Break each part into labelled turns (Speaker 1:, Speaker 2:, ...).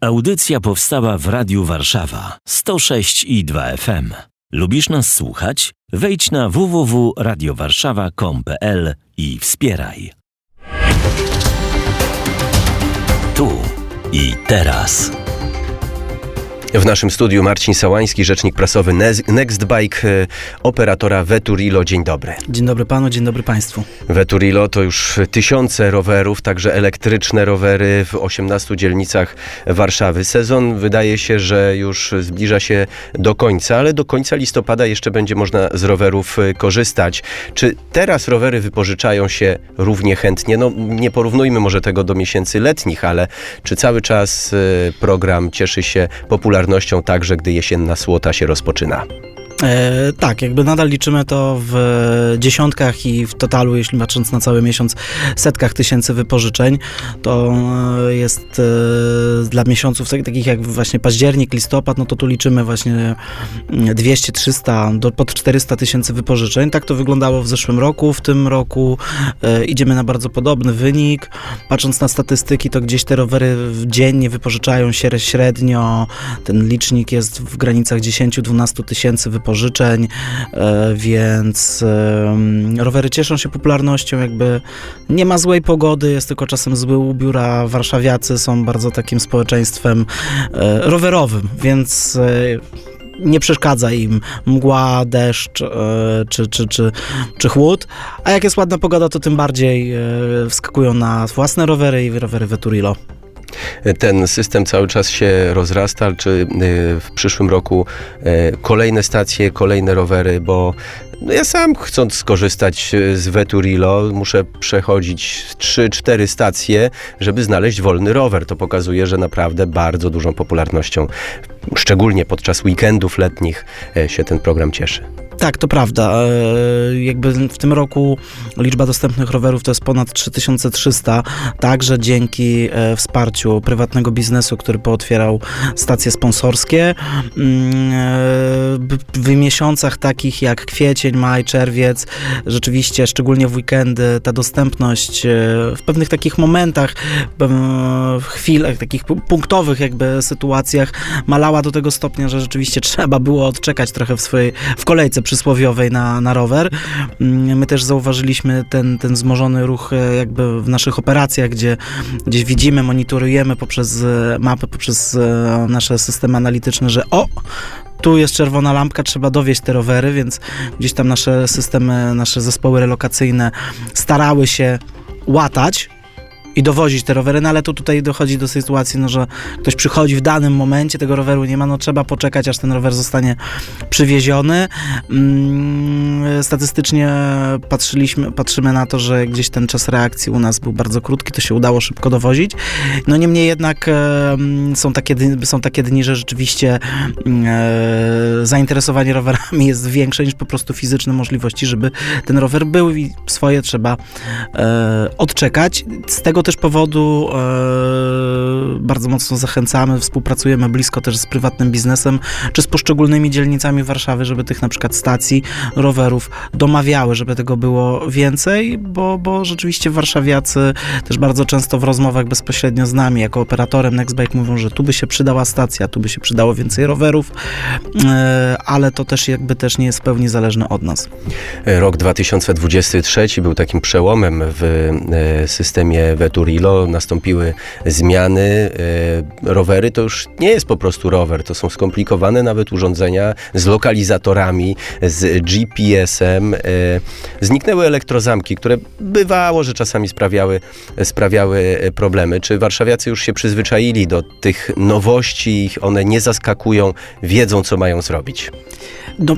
Speaker 1: Audycja powstała w Radiu Warszawa 106 i 2 FM. Lubisz nas słuchać? Wejdź na www.radiowarszawa.com.pl i wspieraj. Tu i teraz.
Speaker 2: W naszym studiu Marcin Sałański, rzecznik prasowy Nextbike, e, operatora Veturilo. Dzień dobry.
Speaker 3: Dzień dobry panu, dzień dobry państwu.
Speaker 2: Veturilo to już tysiące rowerów, także elektryczne rowery w 18 dzielnicach Warszawy. Sezon wydaje się, że już zbliża się do końca, ale do końca listopada jeszcze będzie można z rowerów e, korzystać. Czy teraz rowery wypożyczają się równie chętnie? No nie porównujmy może tego do miesięcy letnich, ale czy cały czas e, program cieszy się popularnością także, gdy jesienna słota się rozpoczyna?
Speaker 3: E, tak, jakby nadal liczymy to w dziesiątkach i w totalu, jeśli patrząc na cały miesiąc, setkach tysięcy wypożyczeń. To e, jest e, dla miesiąców tak- takich jak właśnie październik, listopad, no to tu liczymy właśnie mm, 200, 300, do pod 400 tysięcy wypożyczeń. Tak to wyglądało w zeszłym roku. W tym roku e, idziemy na bardzo podobny wynik. Patrząc na statystyki, to gdzieś te rowery dziennie wypożyczają się średnio. Ten licznik jest w granicach 10-12 tysięcy wypożyczeń, e, więc rowery cieszą się popularnością, jakby nie ma złej pogody, jest tylko czasem zły ubiór, a warszawiacy są bardzo takim społeczeństwem e, rowerowym, więc e, nie przeszkadza im mgła, deszcz czy, czy, czy, czy chłód, a jak jest ładna pogoda, to tym bardziej wskakują na własne rowery i rowery Veturilo.
Speaker 2: Ten system cały czas się rozrasta, czy y, w przyszłym roku y, kolejne stacje, kolejne rowery, bo no ja sam chcąc skorzystać y, z Veturilo, muszę przechodzić 3-4 stacje, żeby znaleźć wolny rower. To pokazuje, że naprawdę bardzo dużą popularnością, szczególnie podczas weekendów letnich, się ten program cieszy.
Speaker 3: Tak, to prawda. E, Jakby w tym roku liczba dostępnych rowerów to jest ponad 3300, także dzięki e, wsparciu prywatnego biznesu, który pootwierał stacje sponsorskie. Mm, e, W miesiącach takich jak kwiecień, maj, czerwiec, rzeczywiście, szczególnie w weekendy, ta dostępność w pewnych takich momentach, w chwilach, takich pu- punktowych jakby sytuacjach malała do tego stopnia, że rzeczywiście trzeba było odczekać trochę w swojej, w kolejce przysłowiowej na, na rower. Mm, My też zauważyliśmy ten, ten wzmożony ruch e, jakby w naszych operacjach, gdzie gdzieś widzimy, monitorujemy poprzez e, mapy, poprzez e, nasze systemy analityczne, że o, tu jest czerwona lampka, trzeba dowieść te rowery, więc gdzieś tam nasze systemy, nasze zespoły relokacyjne starały się łatać i dowozić te rowery, no ale to tutaj dochodzi do sytuacji, no, że ktoś przychodzi w danym momencie, tego roweru nie ma, no trzeba poczekać, aż ten rower zostanie przywieziony. Mm, statystycznie patrzyliśmy, patrzymy na to, że gdzieś ten czas reakcji u nas był bardzo krótki, to się udało szybko dowozić. No niemniej jednak są, takie, dni- są takie dni, że rzeczywiście e, zainteresowanie rowerami jest większe niż po prostu fizyczne możliwości, żeby ten rower był i swoje trzeba e, odczekać. Z tego też powodu e, bardzo mocno zachęcamy, współpracujemy blisko też z prywatnym biznesem, czy z poszczególnymi dzielnicami Warszawy, żeby tych na przykład stacji rowerów domawiały, żeby tego było więcej, bo, bo rzeczywiście warszawiacy też bardzo często w rozmowach bezpośrednio z nami, jako operatorem Nextbike mówią, że tu by się przydała stacja, tu by się przydało więcej rowerów, e, ale to też jakby też nie jest w pełni zależne od nas.
Speaker 2: Rok 2023 był takim przełomem w e, systemie Veturilo. Nastąpiły zmiany. E, Rowery to już nie jest po prostu rower, to są skomplikowane nawet urządzenia z lokalizatorami, z GPS-em. E, Zniknęły elektrozamki, które bywało, że czasami sprawiały, sprawiały e, problemy. Czy warszawiacy już się przyzwyczaili do tych nowości, ich one nie zaskakują, wiedzą co mają zrobić?
Speaker 3: No,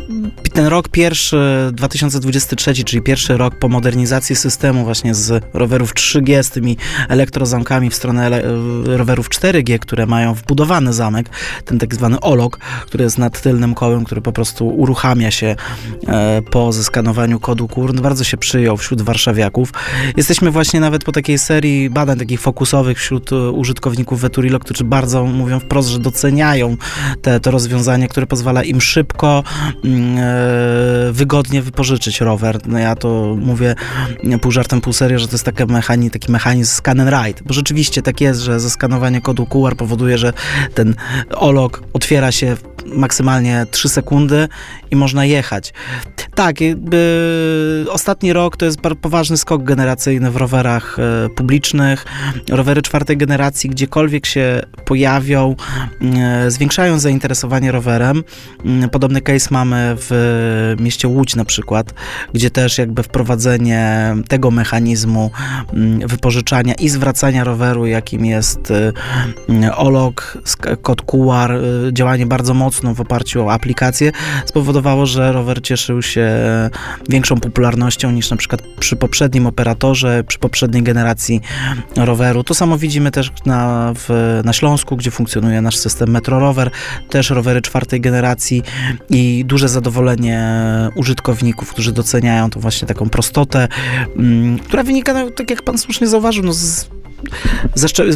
Speaker 3: ten rok pierwszy, 2023, czyli pierwszy rok po modernizacji systemu właśnie z rowerów 3G, z tymi elektrozamkami w stronę rowerów 4G, które mają wbudowany zamek, ten tak zwany olog, który jest nad tylnym kołem, który po prostu uruchamia się e, po zeskanowaniu kodu KUR, no, bardzo się przyjął wśród warszawiaków. Jesteśmy właśnie nawet po takiej serii badań takich fokusowych wśród e, użytkowników Veturilo, którzy bardzo mówią wprost, że doceniają te, to rozwiązanie, które pozwala im szybko, mm, e, wygodnie wypożyczyć rower. No ja to mówię pół żartem, pół serio, że to jest taka mechani, taki mechanizm scan and ride, bo rzeczywiście tak jest, że zeskanowanie kodu QR powoduje, że ten olog otwiera się maksymalnie 3 sekundy i można jechać. Tak, jakby ostatni rok to jest poważny skok generacyjny w rowerach e, publicznych. Rowery czwartej generacji gdziekolwiek się pojawią, e, zwiększają zainteresowanie rowerem. Podobny case mamy w mieście Łódź na przykład, gdzie też jakby wprowadzenie tego mechanizmu mm, wypożyczania i zwracania roweru, jakim jest y, sk- kod QR, y, działanie bardzo mocno w oparciu o aplikację, spowodowało, że rower cieszył się większą popularnością niż na przykład przy poprzednim operatorze, przy poprzedniej generacji roweru. To samo widzimy też na, w, na Śląsku, gdzie funkcjonuje nasz system Metro Rower, też rowery czwartej generacji i duże zadowolenie użytkowników, którzy doceniają to właśnie taką prostotę, mm, która wynika, no, tak jak pan słusznie zauważył, no, z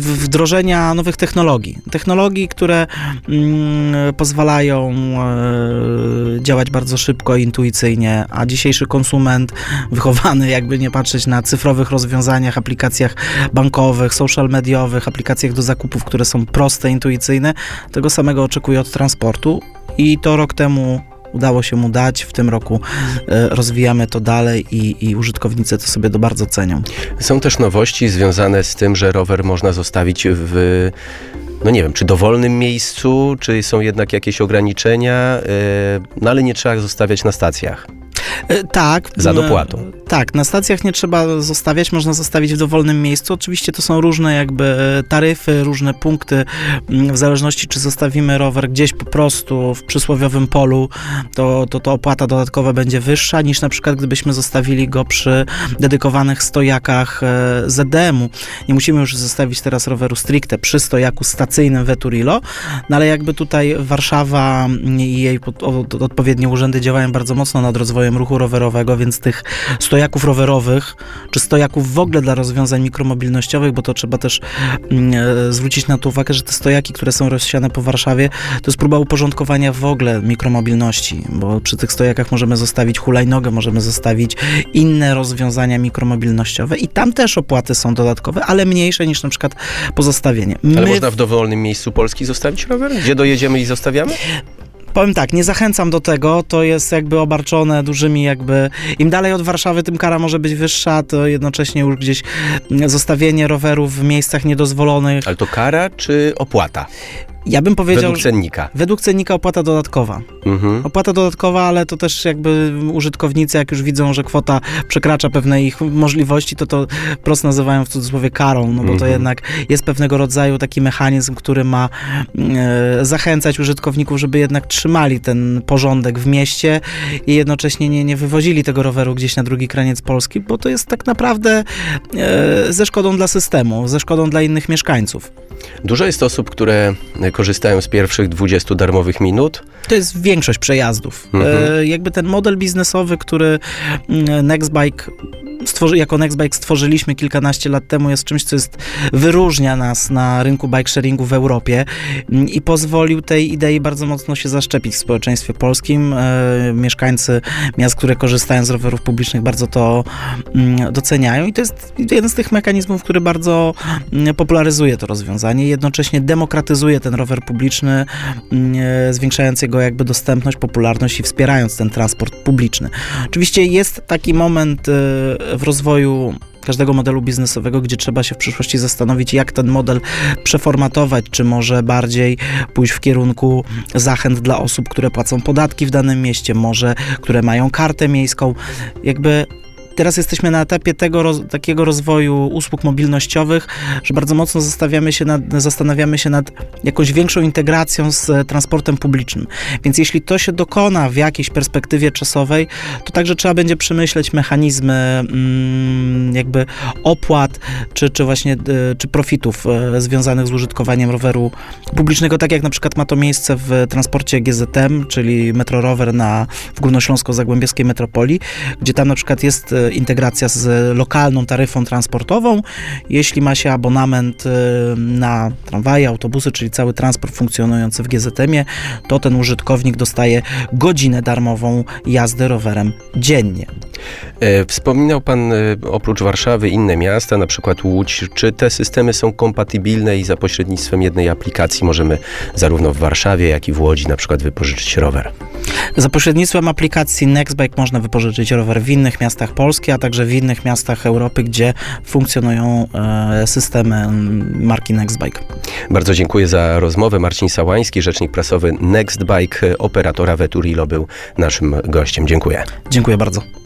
Speaker 3: wdrożenia nowych technologii. Technologii, które mm, pozwalają e, działać bardzo szybko i intuicyjnie, a dzisiejszy konsument wychowany, jakby nie patrzeć na cyfrowych rozwiązaniach, aplikacjach bankowych, social mediowych, aplikacjach do zakupów, które są proste, intuicyjne, tego samego oczekuje od transportu i to rok temu udało się mu dać. W tym roku e, rozwijamy to dalej i, i użytkownicy to sobie to bardzo cenią.
Speaker 2: Są też nowości związane z tym, że rower można zostawić w, no nie wiem, czy dowolnym miejscu, czy są jednak jakieś ograniczenia, e, no ale nie trzeba zostawiać na stacjach.
Speaker 3: E, Tak.
Speaker 2: Za
Speaker 3: m,
Speaker 2: dopłatą.
Speaker 3: Tak, na stacjach nie trzeba zostawiać, można zostawić w dowolnym miejscu. Oczywiście to są różne jakby taryfy, różne punkty, m, w zależności czy zostawimy rower gdzieś po prostu w przysłowiowym polu, to, to, to opłata dodatkowa będzie wyższa niż na przykład gdybyśmy zostawili go przy dedykowanych stojakach e, ZDM-u. Nie musimy już zostawić teraz roweru stricte przy stojaku stacyjnym Veturilo, no ale jakby tutaj Warszawa i jej odpowiednie urzędy działają bardzo mocno nad rozwojem ruchu rowerowego, więc tych stojaków rowerowych, czy stojaków w ogóle dla rozwiązań mikromobilnościowych, bo to trzeba też mm, e, zwrócić na to uwagę, że te stojaki, które są rozsiane po Warszawie, to jest próba uporządkowania w ogóle mikromobilności, bo przy tych stojakach możemy zostawić hulajnogę, możemy zostawić inne rozwiązania mikromobilnościowe i tam też opłaty są dodatkowe, ale mniejsze niż na przykład pozostawienie.
Speaker 2: Ale
Speaker 3: My
Speaker 2: można w dowolnym miejscu Polski zostawić rower? Gdzie dojedziemy i zostawiamy?
Speaker 3: Powiem tak, nie zachęcam do tego, to jest jakby obarczone dużymi jakby, im dalej od Warszawy, tym kara może być wyższa, to jednocześnie już gdzieś zostawienie rowerów w miejscach niedozwolonych.
Speaker 2: Ale to kara czy opłata?
Speaker 3: Ja bym powiedział,
Speaker 2: Według cennika.
Speaker 3: według cennika opłata dodatkowa.
Speaker 2: Mhm.
Speaker 3: Opłata dodatkowa, ale to też jakby użytkownicy, jak już widzą, że kwota przekracza pewne ich możliwości, to to prosto nazywają w cudzysłowie karą, no bo to
Speaker 2: Mhm.
Speaker 3: jednak jest pewnego rodzaju taki mechanizm, który ma e, zachęcać użytkowników, żeby jednak trzymali ten porządek w mieście i jednocześnie nie, nie wywozili tego roweru gdzieś na drugi kraniec Polski, bo to jest tak naprawdę e, ze szkodą dla systemu, ze szkodą dla innych mieszkańców.
Speaker 2: Dużo jest osób, które korzystają z pierwszych 20 darmowych minut.
Speaker 3: To jest większość przejazdów.
Speaker 2: Mhm.
Speaker 3: E, jakby ten model biznesowy, który mm, Nextbike stworzy, jako Nextbike stworzyliśmy kilkanaście lat temu, jest czymś, co jest, wyróżnia nas na rynku bike sharingu w Europie mm, i pozwolił tej idei bardzo mocno się zaszczepić w społeczeństwie polskim. E, mieszkańcy miast, które korzystają z rowerów publicznych, bardzo to mm, doceniają i to jest jeden z tych mechanizmów, który bardzo mm, popularyzuje to rozwiązanie jednocześnie demokratyzuje ten rower publiczny, e, zwiększając jego jakby dostępność, popularność i wspierając ten transport publiczny. Oczywiście jest taki moment e, w rozwoju każdego modelu biznesowego, gdzie trzeba się w przyszłości zastanowić, jak ten model przeformatować, czy może bardziej pójść w kierunku zachęt dla osób, które płacą podatki w danym mieście, może które mają kartę miejską. Jakby teraz jesteśmy na etapie tego roz, takiego rozwoju usług mobilnościowych, że bardzo mocno zastanawiamy się, nad, zastanawiamy się nad jakąś większą integracją z e, transportem publicznym. Więc jeśli to się dokona w jakiejś perspektywie czasowej, to także trzeba będzie przemyśleć mechanizmy mm, jakby opłat, czy, czy właśnie e, czy profitów e, związanych z użytkowaniem roweru publicznego, tak jak na przykład ma to miejsce w transporcie GZM, czyli Metro Rower na, w Górnośląsko-Zagłębiowskiej Metropolii, gdzie tam na przykład jest integracja z lokalną taryfą transportową. Jeśli ma się abonament e, na tramwaje, autobusy, czyli cały transport funkcjonujący w GZM-ie, to ten użytkownik dostaje godzinę darmową jazdy rowerem dziennie.
Speaker 2: E, Wspominał Pan e, oprócz Warszawy inne miasta, na przykład Łódź. Czy te systemy są kompatybilne i za pośrednictwem jednej aplikacji możemy zarówno w Warszawie, jak i w Łodzi na przykład wypożyczyć rower?
Speaker 3: Za pośrednictwem aplikacji Nextbike można wypożyczyć rower w innych miastach Polski, a także w innych miastach Europy, gdzie funkcjonują e, systemy marki Nextbike.
Speaker 2: Bardzo dziękuję za rozmowę. Marcin Sałański, rzecznik prasowy Nextbike, operatora Veturilo był naszym gościem. Dziękuję.
Speaker 3: Dziękuję bardzo.